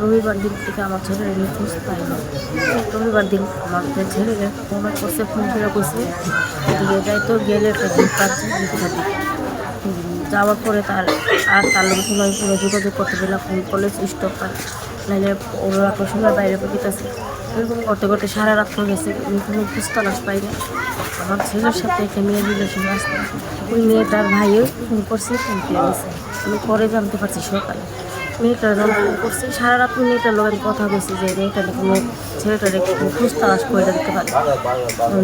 রবিবার দিন থেকে আমার ছেলের নিখোঁজ পাই না। রবিবার দিন আমাদের ছেলের ফোন করছে ফোন করে করছে এদিকে যাই তো গেলে পাচ্ছে যাওয়ার পরে তার আর তার লোক কোনো পুরো যোগাযোগ করতে দিলাম ফোন করলে স্টপ পায় নাহলে ওরা সময় বাইরে পড়িতেছে এরকম করতে করতে সারা রাত হয়ে গেছে কোনো পুস্তালাস পাই না। আমার ছেলের সাথে একটা মেয়ের রিলেশন আসছে ওই মেয়েটার ভাইও ফোন করছে ফোন করে গেছে। আমি পরে জানতে পারছি সকালে। মেয়েটার যখন করছে। সারা রাত মেয়েটার লোক আমি কথা বলছি যে মেয়েটা কোনো ছেলেটার একটু পুস্তালাস করে দিতে পারে।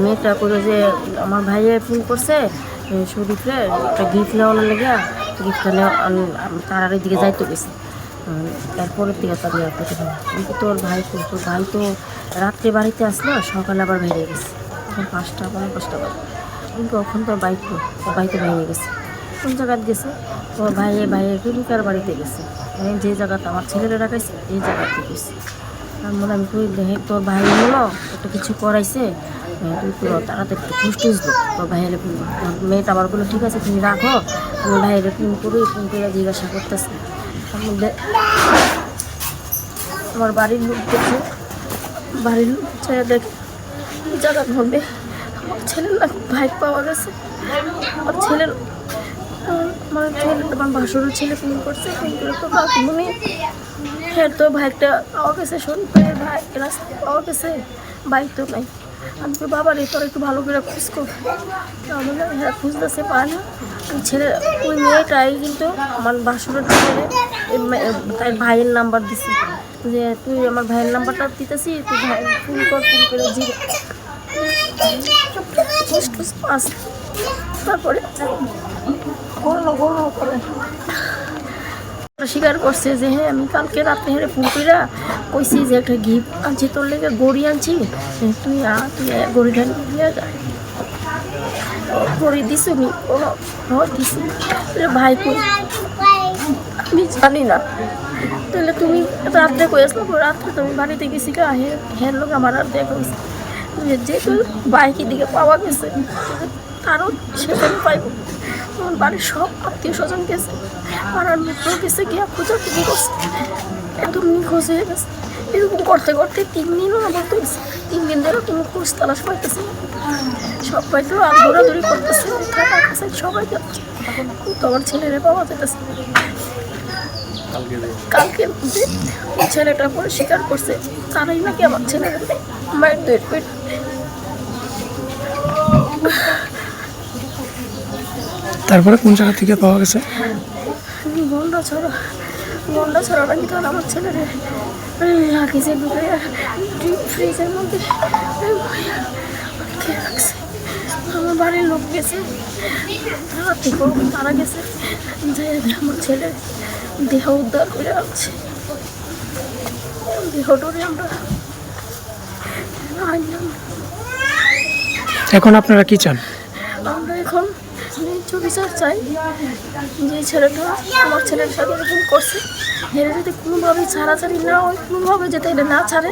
মেয়েটা করে যে, আমার ভাইয়ে ফোন করছে শরীফরে একটা গিফট নেওয়ানোর লেগে গিফটটা নেওয়া তার দিকে যাইতে গেছে। এরপরের দিকে তার পারে কিন্তু তোর ভাই তোর ভাই তো রাত্রে বাড়িতে আসলো, সকালে আবার বেরিয়ে গেছে। এখন পাঁচটা পনেরো পাঁচটা বাজে। কিন্তু এখন তোর বাইক বাইকে ভেঙে গেছে। কোন জায়গায় গেছে? তোর ভাইয়ে ভাইয়ের প্রেমিকার বাড়িতে গেছে। মানে যে জায়গাতে আমার ছেলেরা রাখাইছে এই জায়গাতে গেছে। আর মনে আমি কই দেখে তোর ভাই হলো, একটা কিছু করাইছে। তুই তো তাড়াতাড়ি একটু খুঁজ টুস তোর ভাইয়ের মেয়েটা আবার বলল, ঠিক আছে, তুমি রাখো। আমি ভাইয়ের ফোন করি ফোন করে জিজ্ঞাসা করতেছি। তার মধ্যে আমার বাড়ির লোক দেখে, বাড়ির লোক চাই দেখে, এই জায়গার আমার ছেলের না ভাইক পাওয়া গেছে। আমার ছেলের আমার ছেলে আমার ভাসুরের ছেলে ফোন করছে ফোন করে তো মনে হ্যাঁ তো ভাইটা পাওয়া গেছে শরীফের ভাই রাস্তায় পাওয়া গেছে বাইক তো নাই আমি তো বাবার এই তোর একটু ভালো করে খোঁজ কর আমাদের হ্যাঁ খুঁজতেছে পায় না ছেলে ওই মেয়েটাই কিন্তু আমার বাসুরের ছেলে তার ভাইয়ের নাম্বার দিছি যে তুই আমার ভাইয়ের নাম্বারটা দিতেছি তুই ভাই ফোন কর ফোন করে জিরে তারপরে? স্বীকার করছে যে হ্যাঁ আমি কালকে রাতে হেরে ফোন কইছি যে একটা গিফট আনছি, তোর লেগে গড়ি আনছি। তুই আ, তুই গড়িটা নিয়ে যা। গড়ি দিস নি? হয় দিছি। ভাই কই? আমি জানি না। তাহলে তুমি রাত্রে কই আসলো? রাত্রে তুমি বাড়িতে গেছি কা হে হের লোক আমার আর দেখা হয়েছে যেহেতু বাইকের দিকে পাওয়া গেছে। তারও সেখানে পাইব। আমার বাড়ির সব আত্মীয় স্বজন গেছে। পাড়ার মিত্র গেছে গিয়া খোঁজা খুঁজি করছে। একদম নিখোঁজ হয়ে গেছে। এরকম করতে করতে তিন দিনও আমার তো গেছে। তিন দিন ধরে কোনো খোঁজ তালাশ পাইতেছে। সবাই তো আর দৌড়াদৌড়ি করতেছে। কাছে সবাই যাচ্ছে। কিন্তু আমার ছেলেরে পাওয়া যেতেছে কালকে ছেলেটার পরে স্বীকার করছে। তারাই নাকি আমার ছেলের মায়ের দইয়ের পেট তারপরে কোন জায়গা থেকে পাওয়া গেছে? গন্ডা ছড়া গন্ডা ছড়া নাকি তাহলে আমার ছেলেরে? রাখিছে ঢুকে ফ্রিজের মধ্যে রাখছে। আমার বাড়ির লোক গেছে। তারা থেকেও তারা গেছে। যে আমার ছেলে দেহ উদ্ধার করে আছে দেহটারে আমরা এখন আপনারা কি চান? আমরা এখন ন্যায্য বিচার চাই যে ছেলেটা আমার ছেলের সাথে এরকম করছে। এরা যদি কোনোভাবেই ছাড়াছাড়ি না হয়, কোনোভাবে যাতে এটা না ছাড়ে,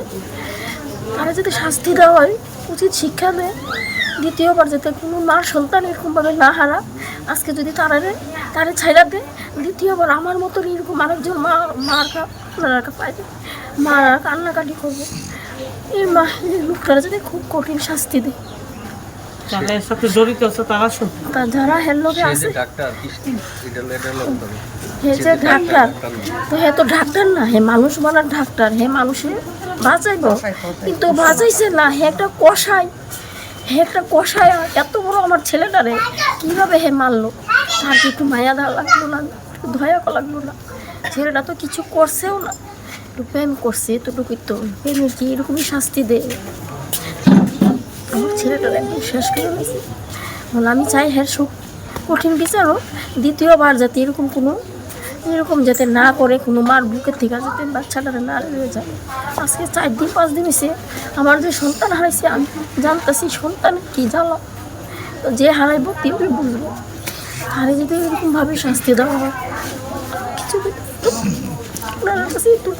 তারা যাতে শাস্তি দেওয়া হয়, উচিত শিক্ষা দেয়। দ্বিতীয়বার যাতে কোনো মা সন্তান এরকমভাবে না হারা, আজকে যদি তারা তারা ছাইরা দেয়। দ্বিতীয়বার আমার মতন এরকম আরেকজন মা মার আপনারা পাইবে মারা কান্নাকাটি করবে। এই মা লোকটারা যাতে খুব কঠিন শাস্তি দেয়। যারা এর সাথে জড়িত আছে তারা শুন তা যারা হেল্লোকে আছে ডাক্তার লোক হে যে ডাক্তার। তো হে তো ডাক্তার না হে মানুষ বানার ডাক্তার হে মানুষে বাঁচাইব। কিন্তু বাঁচাইছে না হে একটা কষাই হে একটা কষায় এত বড় আমার ছেলেটারে কীভাবে হে মারলো? তার কি একটু মায়া দেওয়া লাগল না একটু করা লাগল না। ছেলেটা তো কিছু করছেও না। একটু প্রেম করছে এতটুকুই তো। প্রেমে কি এরকমই শাস্তি দেয়? আমার ছেলেটার একদম শেষ করে হয়েছে বলে, আমি চাই হ্যাঁ সুখ কঠিন বিচারও দ্বিতীয়বার যাতে এরকম কোনো, এরকম যাতে না করে, কোনো মার বুকের থেকে যাতে বাচ্চাটারা না রয়ে যায়। আজকে চার দিন, পাঁচ দিন এসে আমার যে সন্তান হারাইছে, আমি জানতেছি, সন্তান কি জ্বালা? তো যে হারাইব তিনি বুঝব। হারে যদি এরকমভাবে শাস্তি দেওয়া হয়, কিছু আপনার কাছে একটু